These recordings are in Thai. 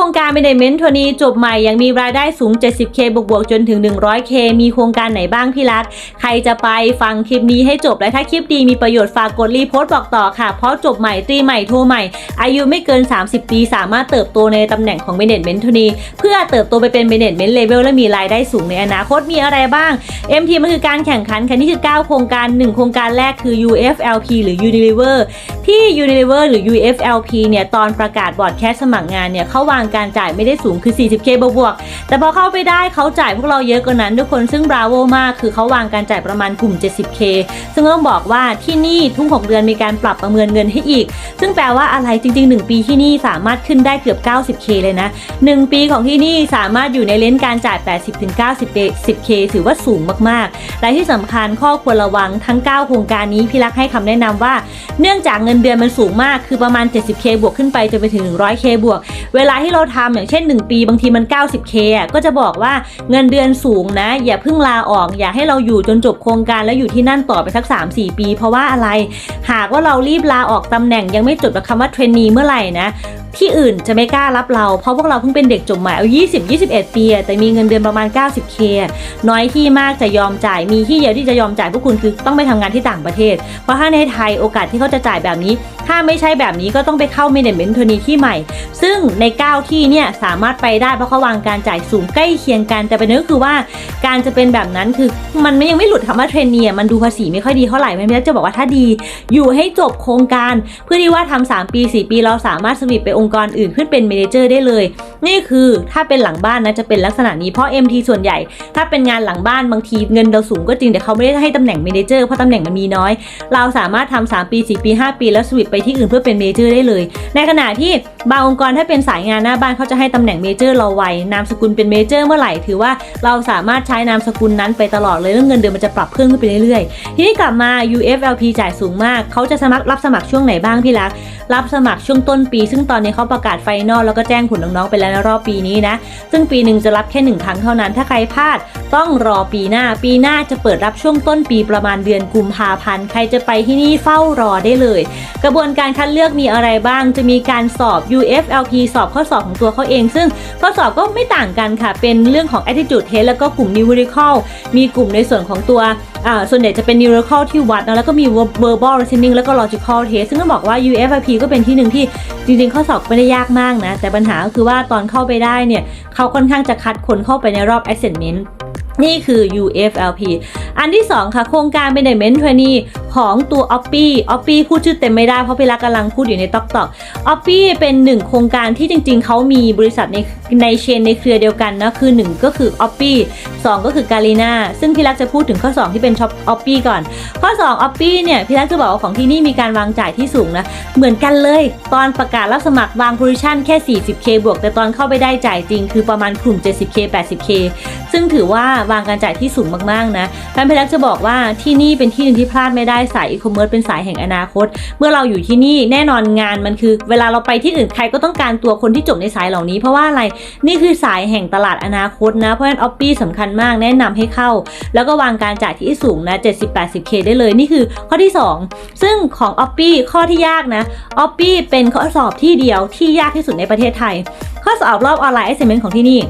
รงการ Management ทัวนี้จบใหม่ยังมีรายได้สูง 70k บวกบวกๆจนถึง 100k มีโครงการไหนบ้างพี่รักใครจะไปฟังคลิปนี้ให้จบและถ้าคลิปดีมีประโยชน์ฝากกดรีโพสต์บอกต่อค่ะ เพราะจบใหม่ตีใหม่โทรใหม่ อายุไม่เกิน 30 ปี สามารถเติบโตในตำแหน่งของ Management ทัวนี้เพื่อเติบโตไปเป็น Management Level และมีรายได้สูงในอนาคตมีอะไรบ้าง MT มันคือการแข่งขันค่ะนี่คือ 9 โครงการ 1 โครงการแรกคือ UFLP หรือ Unilever ที่ Unilever หรือ UFLP เนี่ยตอนประกาศบอร์ดแคสสมัครงานเนี่ยเขาวางการจ่ายไม่ได้สูงคือ 40k บวกๆแต่พอเข้าไปได้เขาจ่ายพวกเราเยอะกว่านั้นทุกคนซึ่งบราโวมากคือเขาวางการจ่ายประมาณกลุ่ม 70k ซึ่งต้องบอกว่าที่นี่ทุก6เดือนมีการปรับประเมินเงินให้อีก ซึ่งแปลว่าอะไรจริง ๆ 1 ปีที่นี่สามารถขึ้นได้เกือบ 90k เลยนะ 1 ปีของที่นี่สามารถอยู่ในเลนส์การจ่าย 80-90k ถือว่าสูงมากๆ และที่สำคัญข้อควรระวังทั้ง 9 โครงการนี้พี่รักให้คำแนะนำว่า เนื่องจากเงินเดือนมันสูงมากคือประมาณ 70k บวกขึ้นไปจนไปถึง 100k บวก เวลาที่เราราทำอย่างเช่น 1 ปีบางทีมัน 90k อะก็จะบอกว่าเงินเดือนสูงนะ อย่าเพิ่งลาออก อย่าให้เราอยู่จนจบโครงการแล้วอยู่ที่นั่นต่อไปสัก 3-4 ปี เพราะว่าอะไร หากว่าเรารีบลาออกตำแหน่งยังไม่จดกับคำว่าเทรนนีเมื่อไหร่นะที่อื่นจะไม่กล้ารับเรา เพราะพวกเราเพิ่งเป็นเด็กจบใหม่เอา 20 21 ปีอะแต่มีเงินเดือนประมาณ 90k น้อยที่มากจะยอมจ่าย มีที่เดียวที่จะยอมจ่ายพวกคุณคือต้องไปทำงานที่ต่างประเทศ เพราะถ้าในไทยโอกาสที่เขาจะจ่ายแบบนี้ ถ้าไม่ใช่แบบนี้ก็ต้องไปเข้า management ทนีที่ใหม่ ซึ่งใน 9 ที่เนี่ยสามารถไปได้เพราะเขาวางการจ่ายสูงใกล้เคียงกัน แต่ประเด็นก็คือว่าการจะเป็นแบบนั้นคือมันยังไม่หลุดคำว่าเทรนเนียมันดูภาษีไม่ค่อยดีเท่าไหร่ไม่ได้จะบอกว่าถ้าดี อยู่ให้จบโครงการเพื่อที่ว่าทำ3ปี 4 ปี เราสามารถสวิตไปองค์กรอื่นขึ้นเป็นเมเนเจอร์ได้เลย นี่คือถ้าเป็นหลังบ้านนะจะเป็นลักษณะนี้เพราะ MT ส่วนใหญ่ ถ้าเป็นงานหลังบ้านบางทีเงินเราสูงก็จริงแต่เขาไม่ได้ให้ตำแหน่งเมเนเจอร์เพราะตำแหน่งมันมีน้อย เราสามารถทำ3ปี 4 ปี 5 ปี แล้วสวิตไปที่อื่นเพื่อเป็นเมเจอร์ได้เลย ในขณะที่บางองค์กรถ้าเป็นสายงานหน้าบ้านเขาจะให้ตำแหน่งเมเจอร์เราไวนามสกุลเป็นเมเจอร์เมื่อไหร่ถือว่าเราสามารถใช้นามสกุลนั้นไปตลอดเลยเรื่องเงินเดือนมันจะปรับเพิ่มขึ้นไปเรื่อยๆ ทีนี้กลับมา UFLP จ่ายสูงมาก เขาจะสมัครรับสมัครช่วงไหนบ้างพี่รัก รับสมัครช่วงต้นปี ซึ่งตอนนี้เขาประกาศไฟนอลแล้วก็แจ้งผลน้องๆไปแล้วในรอบปีนี้นะ ซึ่งปีหนึ่งจะรับแค่หนึ่งครั้งเท่านั้น ถ้าใครพลาดต้องรอปีหน้า ปีหน้าจะเปิดรับช่วงต้นปีประมาณเดือนกุมภาพันธ์ ใครจะไปที่นี่เฝ้ารอได้เลย กระบวนการคัดเลือกมีอะไรบ้าง จะมีการสอบ UFLP สอบข้อสอบของตัวเขาเอง ซึ่งข้อสอบก็ไม่ต่างกันค่ะ เป็นเรื่องของ attitude test แล้วก็กลุ่ม numerical มีกลุ่มในส่วนของตัวอ่าส่วนใหญ่จะเป็น numerical ที่วัดนะแล้วก็มี verbal listening แล้วก็ logical test ซึ่งต้องบอกว่า UFIP ก็เป็นที่หนึ่งที่จริงๆ ข้อสอบไม่ได้ยากมากนะ แต่ปัญหาก็คือว่าตอนเข้าไปได้เนี่ย เขาค่อนข้างจะคัดคนเข้าไปในรอบ assessment นี่คือ UFLP อันที่ 2 ค่ะ โครงการ Management Trainee ของตัว Oppy Oppy พูดชื่อเต็มไม่ได้เพราะพี่รักกำลังพูดอยู่ในตอกต็อก Oppy เป็นหนึ่งโครงการที่จริงๆ เขามีบริษัทใน ในเชนในเครือเดียวกันนะคือ 1 ก็คือ Oppy 2ก็คือ Garena ซึ่งพี่รักจะพูดถึงข้อ 2 ที่เป็นช็อป Oppy ก่อน ข้อ2 Oppy เนี่ยพี่รักจะบอกว่าของที่นี่มีการวางจ่ายที่สูงนะ เหมือนกันเลย ตอนประกาศรับสมัครวาง position แค่ 40k บวก แต่ตอนเข้าไปได้จ่ายจริง คือประมาณกลุ่ม 70k 80k ซึ่งถือว่าวางการจ่ายที่สูงมากๆนะแฟนเพลักจะบอกว่าที่นี่เป็นที่หนึ่งที่พลาดไม่ได้สายอีคอมเมิร์ซเป็นสายแห่งอนาคต เมื่อเราอยู่ที่นี่แน่นอนงานมันคือ เวลาเราไปที่อื่นใครก็ต้องการตัวคนที่จบในสายเหล่านี้เพราะว่าอะไรนี่คือสายแห่งตลาดอนาคตนะ เพราะฉะนั้นออปปี้สำคัญมากแนะนำให้เข้า แล้วก็วางการจ่ายที่สูงนะ 70-80k ได้เลย นี่คือข้อที่ 2 ซึ่งของออปปี้ข้อที่ยากนะออปปี้เป็นข้อสอบที่เดียวที่ยากที่สุดในประเทศไทย ข้อสอบรอบออนไลน์ assignment ของที่นี่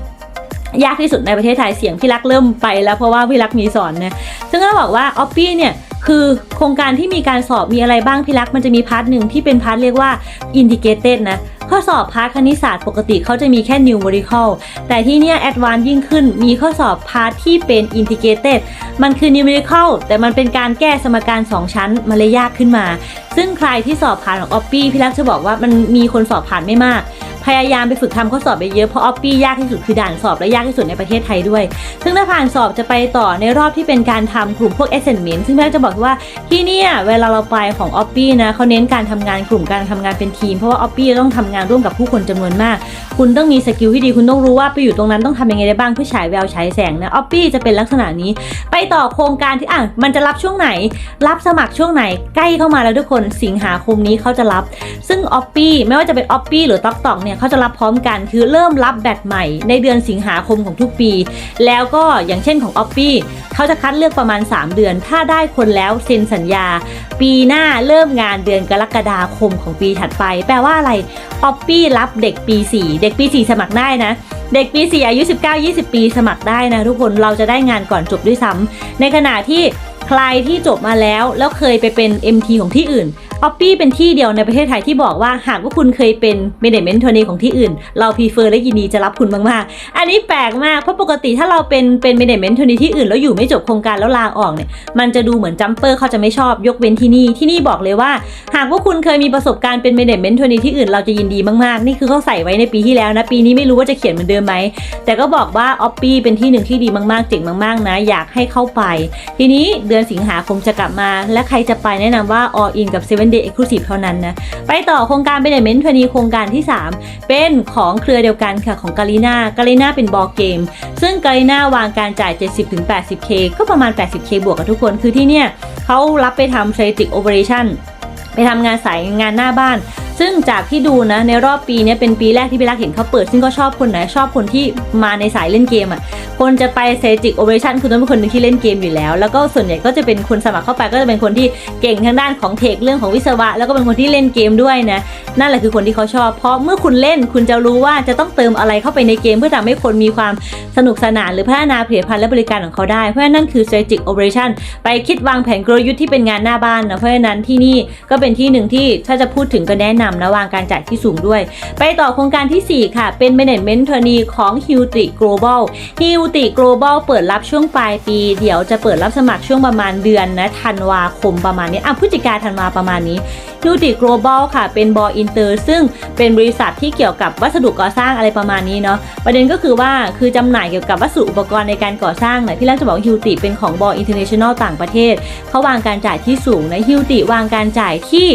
ยากที่สุดในประเทศไทยเสียงพี่รักเริ่มไปแล้วเพราะว่าพี่รักมีสอนนะซึ่งก็บอกว่าออปปี้เนี่ยคือโครงการที่มีการสอบมีอะไรบ้างพี่รักมันจะมีพาร์ทหนึ่งที่เป็นพาร์ทเรียกว่า indicated นะ ข้อสอบพาร์ทคณิตศาสตร์ปกติเขาจะมีแค่ numerical แต่ที่เนี่ยแอดวานยิ่งขึ้นมีข้อสอบพาร์ทที่เป็น integrated มันคือ numerical แต่มันเป็นการแก้สมการ 2 ชั้นมันเลยยากขึ้นมา ซึ่งใครที่สอบผ่านของออปปี้พี่รักจะบอกว่ามันมีคนสอบผ่านไม่มาก พยายามไปฝึกทำข้อสอบไปเยอะเพราะออปปี้ยากที่สุดคือด่านสอบและยากที่สุดในประเทศไทยด้วย ซึ่งถ้าผ่านสอบจะไปต่อในรอบที่เป็นการทำกลุ่มพวก assessment ซึ่งแม่จะบอกว่าที่เนี่ยเวลาเราไปของออปปี้นะเขาเน้นการทำงานกลุ่มการทำงานเป็นทีม เพราะว่าออปปี้ต้องทำงานร่วมกับผู้คนจำนวนมาก คุณต้องมีสกิลที่ดีคุณต้องรู้ว่าไปอยู่ตรงนั้นต้องทำยังไงได้บ้างเพื่อฉายแววฉายแสงนะออปปี้จะเป็นลักษณะนี้ ไปต่อโครงการที่อะมันจะรับช่วงไหน รับสมัครช่วงไหนใกล้เข้ามาแล้วทุกคนสิงหาคมนี้เขาจะรับ ซึ่งออปปี้ไม่ว่าจะเป็นออปปี้หรือต็อกตอกเนี่ยเนี่ยเขาจะรับพร้อมกันคือเริ่มรับแบตใหม่ในเดือนสิงหาคมของทุกปี แล้วก็อย่างเช่นของ o p ปี้เขาจะคัดเลือกประมาณ 3 เดือน ถ้าได้คนแล้วเซ็นสัญญา ปีหน้าเริ่มงานเดือนกรกฎาคมของปีถัดไป แปลว่าอะไร o p ปี้รับเด็กปี 4 เด็กปี 4 สมัครได้นะเด็กปี4อายุ 19-20 ปีสมัครได้นะทุกคนเราจะได้งานก่อนจบด้วยซ้ำในขณะที่ใครที่จบมาแล้วแล้วเคยไปเป็น MT ของที่อื่น ออปปี้เป็นที่เดียวในประเทศไทยที่บอกว่าหากว่าคุณเคยเป็นเมเนจเมนต์โทนีของที่อื่น เราพรีเฟอร์และยินดีจะรับคุณมากๆ อันนี้แปลกมากเพราะปกติถ้าเราเป็นเป็นเมเนจเมนต์โทนีที่อื่นแล้วอยู่ไม่จบโครงการแล้วลาออกเนี่ยมันจะดูเหมือนจัมเปอร์เขาจะไม่ชอบยกเว้นที่นี่ที่นี่บอกเลยว่า หากว่าคุณเคยมีประสบการณ์เป็นเมเนจเมนต์โทนีที่อื่นเราจะยินดีมากๆ นี่คือเขาใส่ไว้ในปีที่แล้วนะปีนี้ไม่รู้ว่าจะเขียนเหมือนเดิมไหมแต่ก็บอกว่าออปปี้เป็นที่หนึ่งที่ดีมากๆเจ๋งมากๆนะอยากให้เข้าไป ทีนี้เดือนสิงหาคมจะกลับมา และใครจะไปแนะนำว่า all in กับ7เดย์เอกลูซีฟเท่านั้นนะ ไปต่อโครงการเป็นเมนต์ทนีโครงการที่ 3 เป็นของเครือเดียวกันค่ะของกาลีนากาลีนาเป็นบอลเกม ซึ่งกาลีนาวางการจ่าย 70-80k ก็ประมาณ 80k บวกกับทุกคน คือที่เนี่ยเขารับไปทำสถิติโอเปอเรชั่นไปทำงานสายงานหน้าบ้าน ซึ่งจากที่ดูนะในรอบปีเนี้ยเป็นปีแรกที่พี่รักเห็นเขาเปิด ซึ่งก็ชอบคนไหนชอบคนที่มาในสายเล่นเกมอะคนจะไป strategic operation คือต้องเป็นคนหนึงที่เล่นเกมอยู่แล้ว แล้วก็ส่วนใหญ่ก็จะเป็นคนสมัครเข้าไปก็จะเป็นคนที่เก่งทางด้านของเทคเรื่องของวิศวะ แล้วก็เป็นคนที่เล่นเกมด้วยนะนั่นแหละคือคนที่เขาชอบเพราะเมื่อคุณเล่นคุณจะรู้ว่าจะต้องเติมอะไรเข้าไปในเกม เพื่อทำให้คนมีความสนุกสนานหรือพัฒนาผลิตภัณฑ์และบริการของเขาได้เพราะฉะนั้นนั่นคือ strategic operation ไปคิดวางแผนกลยุทธ์ที่เป็นงานหน้าบ้านนะเพราะฉะนั้นที่นี่ก็เป็นที่หนึ่งที่ถ้าจะพูดถึงก็แนะนำนะวางการจ่ายที่สูงด้วย ไปต่อโครงการทีสี่4 ค่ะ เป็น management trainee ของ h u t i Global h u t i Global เปิดรับช่วงปลายปี เดี๋ยวจะเปิดรับสมัครช่วงประมาณเดือนนะธันวาคมประมาณนี้อะพฤศจิกาธันวาประมาณนี้ h u t i Global ค่ะ เป็นบออินเตอร์ซึ่งเป็นบริษัทที่เกี่ยวกับวัสดุก่อสร้างอะไรประมาณนี้เนาะประเด็นก็คือว่าคือจำหน่ายเกี่ยวกับวัสดุอุปกรณ์ในการก่อสร้างนะพี่แรกจะบอกฮิวติเป็นของบออินเตอร์เนชั่นแนลต่างประเทศเขาวางการจ่ายที่สูงนะฮิวติวางการจ่ายที่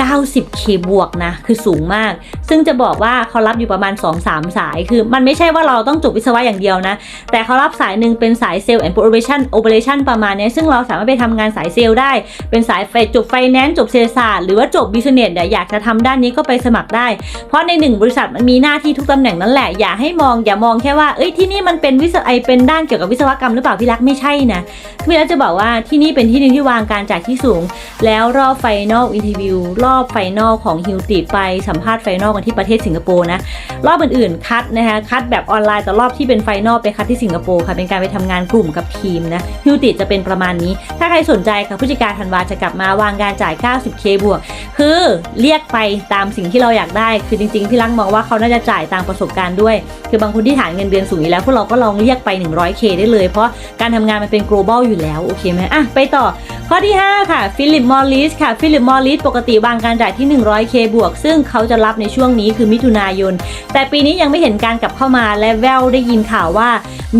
90k บวกนะ คือสูงมาก ซึ่งจะบอกว่าเขารับอยู่ประมาณ 2-3 สาย คือมันไม่ใช่ว่าเราต้องจบวิศวะอย่างเดียวนะ แต่เขารับสายหนึ่งเป็นสายเซลล์แอนด์โอเปอเรชั่นโอเปอเรชั่นประมาณนี้ซึ่งเราสามารถไปทำงานสายเซลล์ได้ เป็นสายไฟจบไฟแนนซ์จบเศรษฐศาสตร์หรือว่าจบบิสเนสเนี่ยอยากจะทำด้านนี้ก็ไปสมัครได้ เพราะในหนึ่งบริษัทมันมีหน้าที่ทุกตำแหน่งนั่นแหละ อย่าให้มองอย่ามองแค่ว่าเอ้ยที่นี่มันเป็นวิศไอเป็นด้านเกี่ยวกับวิศวกรรมหรือเปล่าพี่รักไม่ใช่นะพี่รักจะบอกว่าที่นี่เป็นที่หนึ่งที่วางการจ่ายที่สูง แล้วรอบไฟนอลอินทิวิวรอบไฟนอลของฮิวติไปสัมภาษณ์ไฟนอลกันที่ประเทศสิงคโปร์นะรอบอื่นๆคัดนะคะคัดแบบออนไลน์แต่รอบที่เป็นไฟนอลไปคัดที่สิงคโปร์ค่ะเป็นการไปทำงานกลุ่มกับทีมนะฮิวติจะเป็นประมาณนี้ ถ้าใครสนใจค่ะผู้จัดการธันวาจะกลับมาวางการจ่าย 90k บวก คือเรียกไปตามสิ่งที่เราอยากได้ คือจริงๆพี่ลังมองว่าเขาน่าจะจ่ายตามประสบการณ์ด้วย คือบางคนที่ฐานเงินเดือนสูงอยู่แล้วพวกเราก็ลองเรียกไป 100k ได้เลย เพราะการทำงานมันเป็น global อยู่แล้วโอเคไหมอะไปต่อข้อที่ 5 ค่ะฟิลิปมอลลิสค่ะฟิลิปมอลลิสปกติวางการจ่ายที่ 100k บวก ซึ่งเขาจะรับในช่วงนี้คือมิถุนายน แต่ปีนี้ยังไม่เห็นการกลับเข้ามาและแววได้ยินข่าวว่า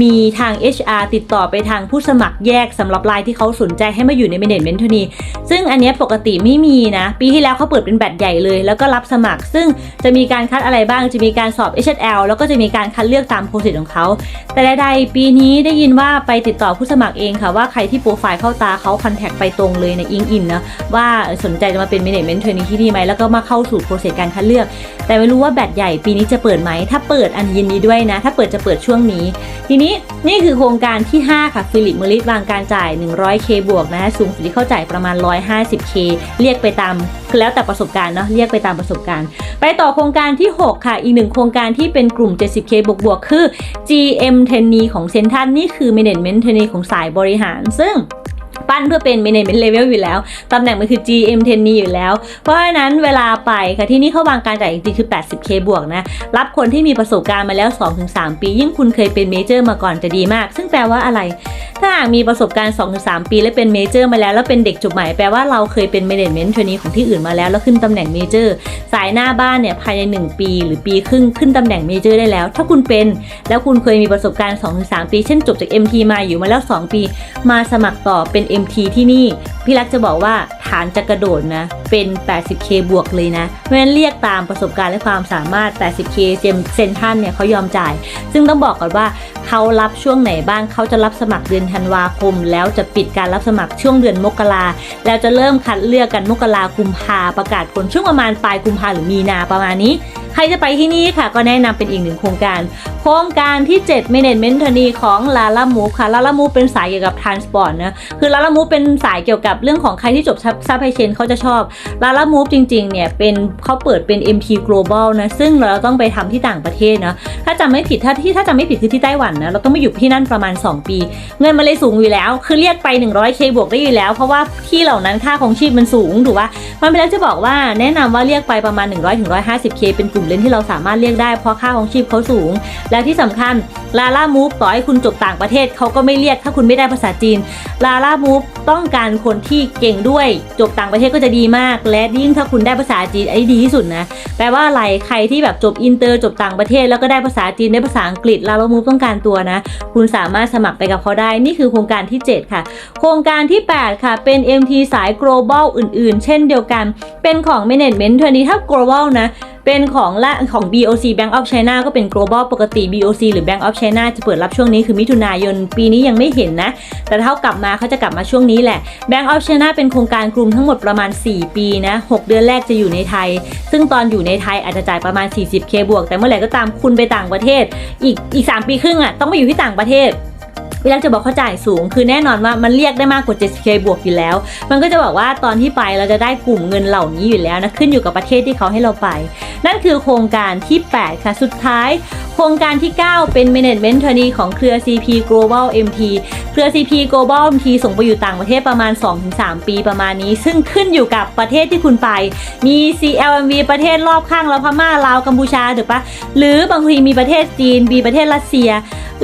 มีทาง HR ติดต่อไปทางผู้สมัครแยกสำหรับรายที่เขาสนใจให้มาอยู่ใน Management เทนีซึ่งอันนี้ปกติไม่มีนะ ปีที่แล้วเขาเปิดเป็นแบตใหญ่เลย แล้วก็รับสมัคร ซึ่งจะมีการคัดอะไรบ้างจะมีการสอบ HL แล้วก็จะมีการคัดเลือกตามโปรเซสของเขาแต่ใดๆปีนี้ได้ยินว่าไปติดต่อผู้สมัครเองค่ะว่าใครที่โปรไฟล์เข้าตาเขาคอนแทคไปตรงเลยในอิงอินนะว่าสนใจจะมาเป็น Management Trainee ที่นี่ไหมแล้วก็มาเข้าสู่โปรเซสการคัดเลือก แต่ไม่รู้ว่าแบตใหญ่ปีนี้จะเปิดไหม ถ้าเปิดอันยินดีด้วยนะ ถ้าเปิดจะเปิดช่วงนี้ ทีนี้นี่คือโครงการที่ 5 ค่ะฟิลิปมอริสวางการจ่าย 100k บวกนะสูงสุดที่เข้าจ่ายประมาณ 150k เรียกไปตามคือแล้วแต่ประสบการณ์เนาะเรียกไปตามประสบการณ์ ไปต่อโครงการที่ 6 ค่ะ อีกหนึ่งโครงการที่เป็นกลุ่ม 70k บวกบวกคือ GM t r a i n ของเซนทันนี่คือ Management t r a i n ของสายบริหาร ซึ่ง ปั้นเพื่อเป็น management level อยู่แล้ว ตำแหน่งมันคือ GM t e n n y อยู่แล้ว เพราะฉะนั้นเวลาไปค่ะที่นี่เขาวางการจ่ายจริงๆคือ 80k บวกนะ รับคนที่มีประสบการณ์มาแล้ว 2-3 ปี ยิ่งคุณเคยเป็นเมเจอร์มาก่อนจะดีมาก ซึ่งแปลว่าอะไร ถ้าหากมีประสบการณ์ 2-3 ปี และเป็นเมเจอร์มาแล้ว แล้วเป็นเด็กจบใหม่แปลว่าเราเคยเป็น management trainee ของที่อื่นมาแล้วแล้วขึ้นตำแหน่งเมเจอร์สายหน้าบ้านเนี่ยภายใน 1 ปี หรือปีครึ่งขึ้นตำแหน่งเมเจอร์ได้แล้ว ถ้าคุณเป็น แล้วคุณเคยมีประสบการณ์ 2-3 ปี เช่นจบจาก MT มาอยู่มาแล้ว 2 ปี มาสมัครต่อเป็น MT ที่นี่ พี่รักจะบอกว่าฐานจะกระโดดนะ เป็น 80k บวกเลยนะ เพราะฉะนั้นเรียกตามประสบการณ์และความสามารถ 80k เจมเซนทันเนี่ยเขายอมจ่าย ซึ่งต้องบอกก่อนว่าเขารับช่วงไหนบ้าง เขาจะรับสมัครเดือนธันวาคม แล้วจะปิดการรับสมัครช่วงเดือนมกราแล้วจะเริ่มคัดเลือกกันมกรากุมภาประกาศผลช่วงประมาณปลายกุมภาหรือมีนาประมาณนี้ใครจะไปที่นี่ค่ะ ก็แนะนำเป็นอีกหนึ่งโครงการ โครงการที่ 7 Management t r a i n e e ของ Lala Move ค่ะ Lala Move เป็นสายเกี่ยวกับ Transport นะ คือ Lala Move เป็นสายเกี่ยวกับเรื่องของใครที่จบซัพพลายเชนเขาจะชอบ Lala Move จริงๆเนี่ยเป็นเขาเปิดเป็น MT Global นะ ซึ่งเราต้องไปทำที่ต่างประเทศนะถ้าจำไม่ผิดถ้าที่ถ้าจำไม่ผิดคือที่ไต้หวันนะเราต้องไปอยู่ที่นั่นประมาณ 2 ปี เงินมันเลยสูงอยู่แล้ว คือเรียกไป 100k บวกได้อยู่แล้ว เพราะว่าที่เหล่านั้นค่าของชีพมันสูงถูกปะมันเป็นแล้วจะบอกว่าแนะนำว่าเรียกไปประมาณ 100-150k เป็นกลุ่มเล่นที่เราสามารถเรียกได้เพราะค่าของชีพเขาสูง และที่สำคัญลาล่ามูฟต่อให้คุณจบต่างประเทศเขาก็ไม่เรียกถ้าคุณไม่ได้ภาษาจีนลาล่ามูฟต้องการคนที่เก่งด้วย จบต่างประเทศก็จะดีมาก และยิ่งถ้าคุณได้ภาษาจีนไอ้ดีที่สุดนะ แปลว่าอะไรใครที่แบบจบอินเตอร์จบต่างประเทศ แล้วก็ได้ภาษาจีนได้ภาษาอังกฤษลาล่ามูฟต้องการตัวนะ คุณสามารถสมัครไปกับเขาได้นี่คือโครงการที่ 7 ค่ะ โครงการที่ 8 ค่ะ เป็น MT สาย global อื่น ๆ เช่นเดียวกัน เป็นของ management เทอนี้ถ้า global นะ เป็นของละของ BOC Bank of China ก็เป็น global ปกติ BOC หรือ Bank of China จะเปิดรับช่วงนี้คือมิถุนายน ปีนี้ยังไม่เห็นนะ แต่ถ้ากลับมาเขาจะกลับมาช่วงนี้แหละ Bank of China เป็นโครงการกลุ่มทั้งหมดประมาณ 4 ปีนะ 6 เดือนแรกจะอยู่ในไทย ซึ่งตอนอยู่ในไทยอาจจะจ่ายประมาณ 40k บวก แต่เมื่อไหร่ก็ตามคุณไปต่างประเทศ อีกอีก 3 ปีครึ่งอะต้องไปอยู่ที่ต่างประเทศ พี่รักจะบอกเขาจ่ายสูง คือแน่นอนว่ามันเรียกได้มากกว่า 70k บวกอยู่แล้ว มันก็จะบอกว่าตอนที่ไปเราจะได้กลุ่มเงินเหล่านี้อยู่แล้วนะ ขึ้นอยู่กับประเทศที่เขาให้เราไป นั่นคือโครงการที่ 8 ค่ะ สุดท้าย โครงการที่ 9 เป็น Management t r a i n e e ของเครือ CP Global MT เครือ CP Global MT ส่งไปอยู่ต่างประเทศประมาณ 2-3 ปีประมาณนี้ ซึ่งขึ้นอยู่กับประเทศที่คุณไป มี CLMV ประเทศรอบข้างเราพม่าลาวกัมพูชาถูกปะหรือบางทีมีประเทศจีนมีประเทศรัสเซีย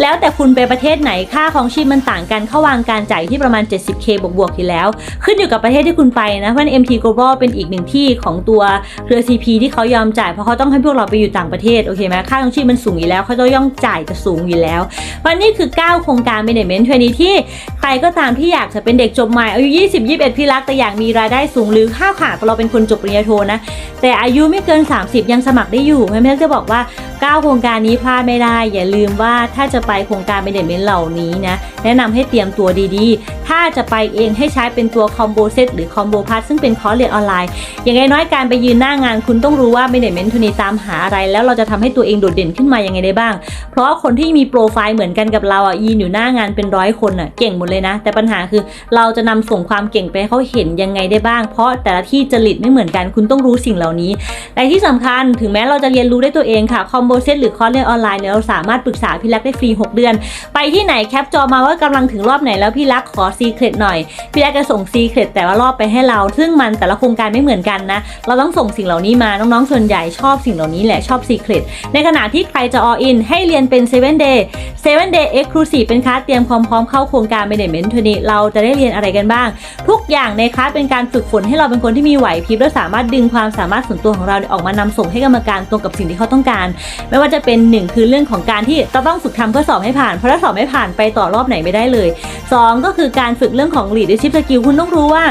แล้วแต่คุณไปประเทศไหนค่าของชีพมันต่างกันเข้าวางการจ่ายที่ประมาณ 70k บวกบวกๆอยู่แล้ว ขึ้นอยู่กับประเทศที่คุณไปนะเพราะนั้น MT Global เป็นอีกหนึ่งที่ของตัวเครือ CP ที่เขายอมจ่ายเพราะเขาต้องให้พวกเราไปอยู่ต่างประเทศโอเคไหมค่าของชีพมันสูงอยู่แล้วเขาต้องย่อมจ่ายจะสูงอยู่แล้วเพราะนี่คือ 9 โครงการ Management Trainee ที่ใครก็ตามที่อยากจะเป็นเด็กจบใหม่อายุ 20 21 พี่รักแต่อยากมีรายได้สูงหรือข้าวขาดเราเป็นคนจบปริญญาโทนะ แต่อายุไม่เกิน 30 ยังสมัครได้อยู่แม่ๆจะบอกว่า 9 โครงการนี้พลาดไม่ได้ อย่าลืมว่าถ้าจะไปโครงการเมเนจเมนต์เหล่านี้นะแนะนำให้เตรียมตัวดีๆ ถ้าจะไปเองให้ใช้เป็นตัวคอมโบเซตหรือคอมโบพัทซึ่งเป็นคอร์สเรียนออนไลน์ อย่างน้อยการไปยืนหน้างานคุณต้องรู้ว่าเมเนจเมนต์ทุนีตามหาอะไร แล้วเราจะทำให้ตัวเองโดดเด่นขึ้นมายังไงได้บ้าง เพราะคนที่มีโปรไฟล์เหมือนกันกับเราอะยืนอยู่หน้างานเป็นร้อยคนอะเก่งหมดเลยนะ แต่ปัญหาคือเราจะนำส่งความเก่งไปให้เขาเห็นยังไงได้บ้าง เพราะแต่ละที่จริตไม่เหมือนกันคุณต้องรู้สิ่งเหล่านี้แต่ที่สำคัญถึงแม้เราจะเรียนรู้ได้ตัวเองค่ะคอมโบเซตหรือคอร์สเรียนออนไลน์เนี่ยเราสามารถปรึกษาพี่รักได้ฟรี 6 เดือน ไปที่ไหนแคปจอมาว่ากำลังถึงรอบไหนแล้วพี่รักขอซีเครตหน่อยพี่รักจะส่งซีเครตแต่ละรอบไปให้เรา ซึ่งมันแต่ละโครงการไม่เหมือนกันนะเราต้องส่งสิ่งเหล่านี้มาน้องๆส่วนใหญ่ชอบสิ่งเหล่านี้แหละชอบซีเครตในขณะที่ใครจะ all in ให้เรียนเป็น 7 day 7 day exclusive เป็นคลาสเตรียมความพร้อมเข้าโครงการ management ทนี้เราจะได้เรียนอะไรกันบ้าง ทุกอย่างในคลาสเป็นการฝึกฝนให้เราเป็นคนที่มีไหวพริบและสามารถดึงความสามารถส่วนตัวของเราออกมานำส่งให้กรรมการตรงกับสิ่งที่เขาต้องการ ไม่ว่าจะเป็นหนึ่งคือเรื่องของการที่เราต้องฝึกทำเพื่อสอบให้ผ่านเพราะถ้าสอบไม่ผ่านไปต่อรอบไหนไม่ได้เลย 2 ก็คือการฝึกเรื่องของ leadership skill คุณต้องรู้ว่า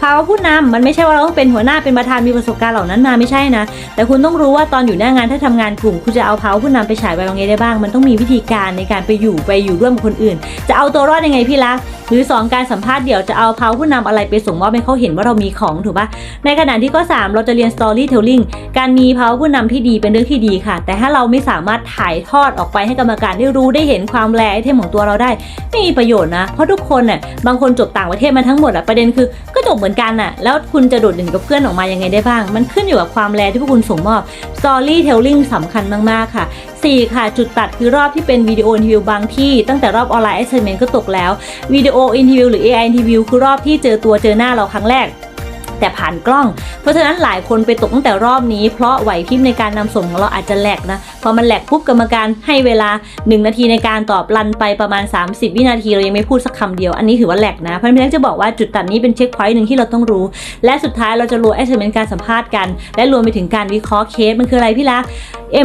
ภาวะผู้นำมันไม่ใช่ว่าเราต้องเป็นหัวหน้าเป็นประธานมีประสบการณ์เหล่านั้นมาไม่ใช่นะ แต่คุณต้องรู้ว่าตอนอยู่หน้างานถ้าทำงานกลุ่มคุณจะเอาภาวะผู้นำไปฉายไปยังไงได้บ้าง มันต้องมีวิธีการในการไปอยู่ไปอยู่ร่วมกับคนอื่น จะเอาตัวรอดยังไงพี่รักหรือ 2 การสัมภาษณ์เดี่ยวจะเอาภาวะผู้นำอะไรไปส่งมอบให้เขาเห็นว่าเรามีของถูกปะในขณะที่ข้อ3เราจะเรียน storytelling การมีภาวะผู้นำที่ดีเป็นเรื่องที่ดีค่ะ แต่ถ้าเราไม่สามารถถ่ายทอดออกไปให้กรรมการได้รู้ได้เห็นความแรไอเทมของตัวเราได้ไม่มีประโยชน์นะเพราะทุกคนน่ะบางคนจบต่างประเทศมาทั้งหมดอะประเด็นคือก็จบเหมือนกันน่ะ แล้วคุณจะโดดเด่นกับเพื่อนออกมายังไงได้บ้าง มันขึ้นอยู่กับความแรที่พวกคุณส่งมอบ storytelling สำคัญมาก ๆ ค่ะ 4 ค่ะ จุดตัดคือรอบที่เป็นวิดีโออินทิวิวบางที่ ตั้งแต่รอบออนไลน์ assignment ก็ตกแล้ววิดีโออินทิวิวหรือ AI อินทิวิวคือรอบที่เจอตัวเจอหน้าเราครั้งแรกแต่ผ่านกล้อง เพราะฉะนั้นหลายคนไปตกตั้งแต่รอบนี้ เพราะไหวพริบในการนำส่งของเราอาจจะแหลกนะ อมันแหลกปุ๊บกรรมการให้เวลา 1 นาทีในการตอบรันไปประมาณ 30 วินาทีเรายังไม่พูดสักคำเดียว อันนี้ถือว่าแหลกนะเพราะฉะนั้นจะบอกว่าจุดตัดนี้เป็นเช็คพอยต์หนึ่งที่เราต้องรู้ และสุดท้ายเราจะรวมไอ้เซนการสัมภาษณ์กัน และรวมไปถึงการวิเคราะห์เคสมันคืออะไรพี่ละ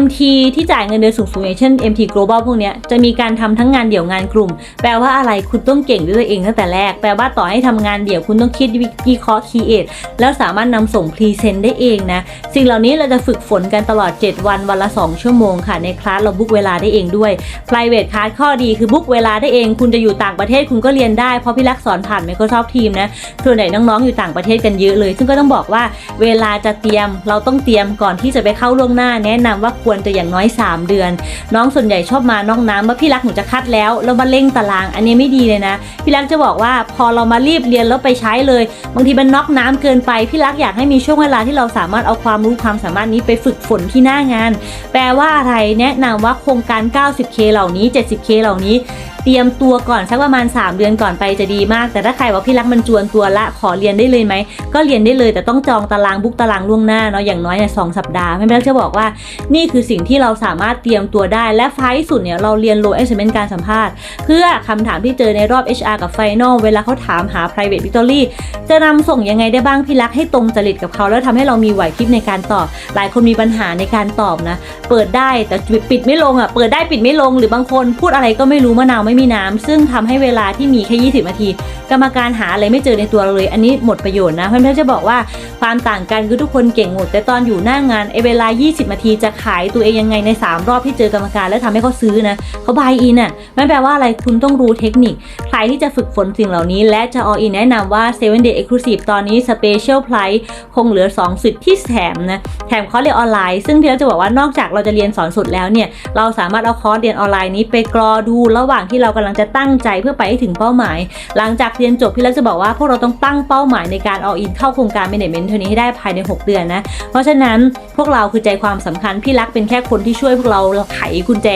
MT ที่จ่ายเงินเดือนสูงๆอย่างเช่น MT Global พวกนี้จะมีการทำทั้งงานเดี่ยวงานกลุ่ม แปลว่าอะไรคุณต้องเก่งด้วยตัวเองตั้งแต่แรก แปลว่าต่อให้ทำงานเดี่ยวคุณต้องคิดวิเคราะห์ create แล้วสามารถนำส่งพรีเซนต์ได้เองนะ สิ่งเหล่านี้เราจะฝึกฝนกันตลอด 7 วันวันละ 2 ชั่วโมงค่ะในคลาสเราบุ๊กเวลาได้เองด้วย private class ข้อดีคือบุ๊กเวลาได้เอง คุณจะอยู่ต่างประเทศคุณก็เรียนได้เพราะพี่ลักษณ์สอนผ่าน Microsoft Teams นะส่วนใหญ่น้องๆอยู่ต่างประเทศกันเยอะเลย ซึ่งก็ต้องบอกว่าเวลาจะเตรียมเราต้องเตรียมก่อนที่จะไปเข้าล่วงหน้า แนะนำว่าควรจะอย่างน้อย 3 เดือน น้องส่วนใหญ่ชอบมานอกน้ำว่าพี่รักหนูจะคัดแล้วแล้วมาเร่งตาราง อันนี้ไม่ดีเลยนะ พี่รักจะบอกว่าพอเรามารีบเรียนแล้วไปใช้เลย บางทีมันน็อกน้ำเกินไปพี่รักอยากให้มีช่วงเวลาที่เราสามารถเอาความรู้ความสามารถนี้ไปฝึกฝนที่หน้างาน แปลว่าไรแนะนำว่าโครงการ 90K เหล่านี้ 70K เหล่านี้ เตรียมตัวก่อนสักประมาณ 3 เดือนก่อนไปจะดีมาก แต่ถ้าใครว่าพี่รักมันจวนตัวละขอเรียนได้เลยไหม ก็เรียนได้เลยแต่ต้องจองตารางบุ๊กตารางล่วงหน้าเนาะอย่างน้อยเนี่ยสองสัปดาห์ไม่เป็นไรจะบอกว่า นี่คือสิ่งที่เราสามารถเตรียมตัวได้และไฟสุดเนี่ยเราเรียน low assessment การสัมภาษณ์ เพื่อคำถามที่เจอในรอบ HR กับ Final เวลาเขาถามหา private victory จะนำส่งยังไงได้บ้างพี่รักให้ตรงจริตกับเขาแล้วทำให้เรามีไหวพริบในการตอบ หลายคนมีปัญหาในการตอบนะ เปิดได้แต่ปิดไม่ลงอะเปิดได้ปิดไม่ลงหรือบางคนพูดอะไรก็ไม่รู้มะนาวไไม่มีน้ำซึ่งทำให้เวลาที่มีแค่ 20 นาที กรรมการหาอะไรไม่เจอในตัวเราเลย อันนี้หมดประโยชน์นะเพื่อนๆจะบอกว่าความต่างกันคือทุกคนเก่งหมด แต่ตอนอยู่หน้างานไอเวลา 20 นาทีจะขายตัวเองยังไงใน 3 รอบที่เจอกรรมการแล้วทำให้เขาซื้อนะเขาบายอินอะมันแปลว่าอะไรคุณต้องรู้เทคนิค ใครที่จะฝึกฝนสิ่งเหล่านี้ และจะ all in แนะนำว่า7 day exclusive ตอนนี้ special price คงเหลือ 2 สุดที่แถมนะแถมคอร์สเรียนออนไลน์ ซึ่งพี่เราจะบอกว่านอกจากเราจะเรียนสอนสดแล้วเนี่ยเราสามารถเอาคอร์สเรียนออนไลน์นี้ไปกรอดูระหว่างที่เรากำลังจะตั้งใจเพื่อไปให้ถึงเป้าหมาย หลังจากเรียนจบพี่เราจะบอกว่าพวกเราต้องตั้งเป้าหมายในการ all in เข้าโครงการ management เท่านี้ให้ได้ภายใน 6 เดือนนะ เพราะฉะนั้นพวกเราคือใจความสำคัญพี่รักเป็นแค่คนที่ช่วยพวกเราไขกุญแจ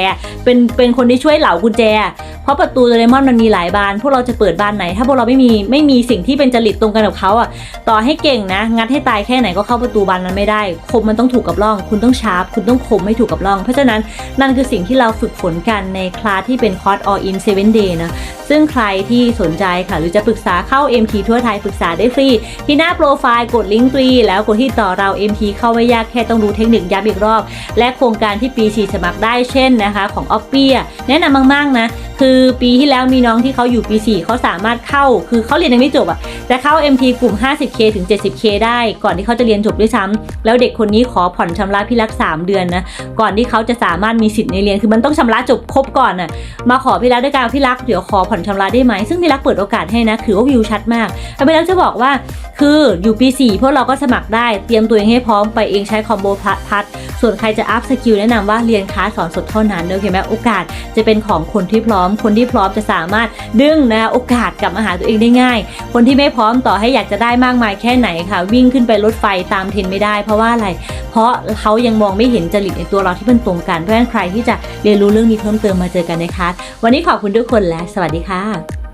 เป็นเป็นคนที่ช่วยเหล่ากุญแจ เพราะประตูโดเรมอนมันมีหลายบาน พวกเราจะเปิดบานไหน ถ้าพวกเราไม่มีไม่มีสิ่งที่เป็นจริตตรงกันกับเขาอะต่อให้เก่งนะ งัดให้ตายแค่ไหนก็เข้าประตูบานนั้นไม่ได้ คมมันต้องถูกกับร่อง คุณต้องชาร์ปคุณต้องคมให้ถูกกับร่อง เพราะฉะนั้นนั่นคือสิ่งที่เราฝึกฝนกันในคลาสที่เป็นคอร์ส all in 7 day นะ ซึ่งใครที่สนใจค่ะ หรือจะปรึกษาเข้า MT ทั่วไทยปรึกษาได้ฟรี ที่หน้าโปรไฟล์กดลิงก์ตรีแล้วกดที่ต่อเรา MT เข้าไม่ยากแค่ต้องรู้เทคนิคย้ำอีกรอบ และโครงการที่ปี4สมัครได้เช่นนะคะ ของ o p p i แนะนำมากๆนะคือปีที่แล้วมีน้องที่เขาอยู่ปี 4 เขาสามารถเข้า คือเขาเรียนยังไม่จบอะแต่เข้า MT กลุ่ม 50K ถึง 70K ได้ก่อนที่เขาจะเรียนจบด้วยซ้ำแล้วเด็กคนนี้ขอผ่อนชำระพี่รัก 3 เดือนนะ ก่อนที่เขาจะสามารถมีสิทธิ์ในเรียน คือมันต้องชำระจบครบก่อนน่ะ มาขอพี่รักด้วยการพี่รักเดี๋ยวขอผ่อนชำระได้ไหมซึ่งพี่รักเปิดโอกาสให้นะคือว่าวิวชัดมากแล้วพี่รักจะบอกว่าคืออยู่ปี4พวกเราก็สมัครได้เตรียมตัวเองให้พร้อมไปเองใช้คอมโบพัดพัด ส่วนใครจะอัพสกิลแนะนำว่าเรียนคลาสสอนสดเท่านั้นโอเคไหมโอกาสจะเป็นของคนที่พร้อม คนที่พร้อมจะสามารถดึงนะโอกาสกลับมาหาตัวเองได้ง่าย คนที่ไม่พร้อมต่อให้อยากจะได้มากมายแค่ไหนค่ะ วิ่งขึ้นไปรถไฟตามเทรนไม่ได้ เพราะว่าอะไร เพราะเขายังมองไม่เห็นจริตในตัวเราที่เป็นตรงกันเพราะฉะนั้นใครที่จะเรียนรู้เรื่องนี้เพิ่มเติมมาเจอกันในคลาสวันนี้ขอบคุณทุกคนและสวัสดีค่ะ